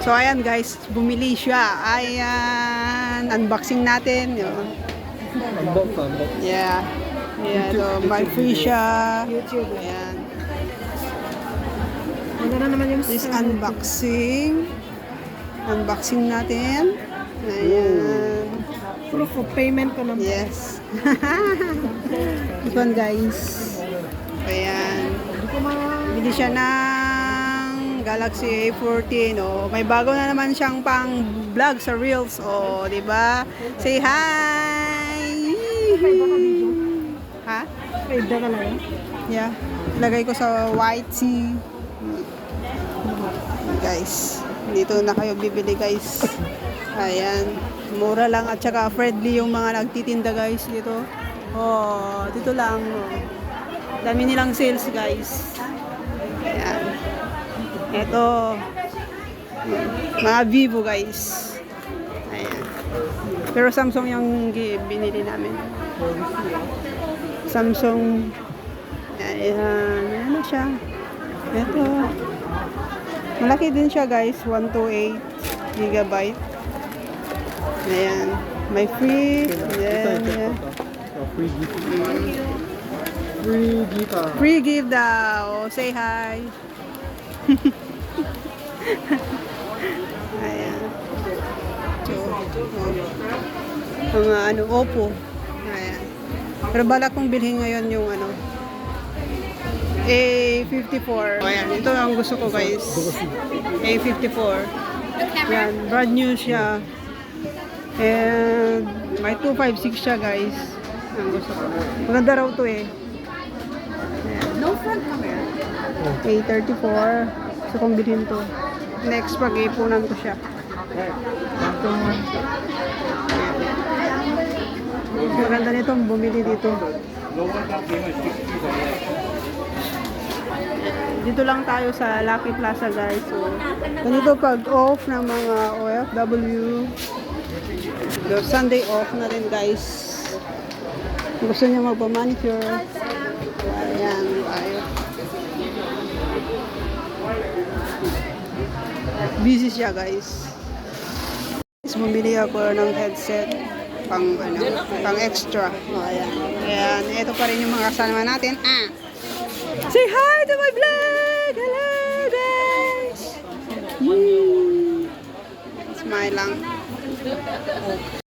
So, ayan guys, bumili siya. Ayan, unboxing natin. Yun. Unbox, unbox. Yeah. Yeah, so, may free siya. Ayan. Ano na naman yung This unboxing. Unboxing natin. Ayan. proof of payment ko naman. Yes. This one guys. Ayan. Bili siya Galaxy A14. Oh, may bago na naman siyang pang vlog sa Reels. Oh, 'di ba? Say hi. Ha? Na ka na yun. Yeah. Lagay ko sa white sea. Guys, dito na kayo bibili guys. Ayan. Mura lang at saka friendly yung mga nagtitinda guys dito. Oh, dito lang. Oh. Dami nilang sales guys. Ayan. Ito. Mga Vivo guys. Ayan. Pero Samsung yung binili namin. Samsung. Ayan. Ano siya? Ito. Malaki din siya guys. 128 gigabyte. Ayan. May free. Ayan. ayan. free gift. Free gift. Free gift daw. Say hi. Ayan. Oh. mga ano, Oppo. Ayan. Pero balak kong bilhin ngayon yung ano, A54. Ayan, ito ang gusto ko guys. A54. Yan, brand new siya. And may 256 siya guys. Ang gusto ko. Maganda raw to eh. No front camera. A34. So, kung bilhin to. Next, pag-ipunan ko siya. Maganda nito, bumili dito. Dito lang tayo sa Lucky Plaza guys. So, ganito pag off ng mga OFW. So, Sunday off na rin guys. Gusto niyo magpa-manicure. Ayan, Busy siya guys. Guys, bumili ako ng headset pang ano, pang extra. O, ayan. Ayan, ito pa rin yung mga kasama natin. Ah. Say hi to my vlog! Hello guys! Smile lang.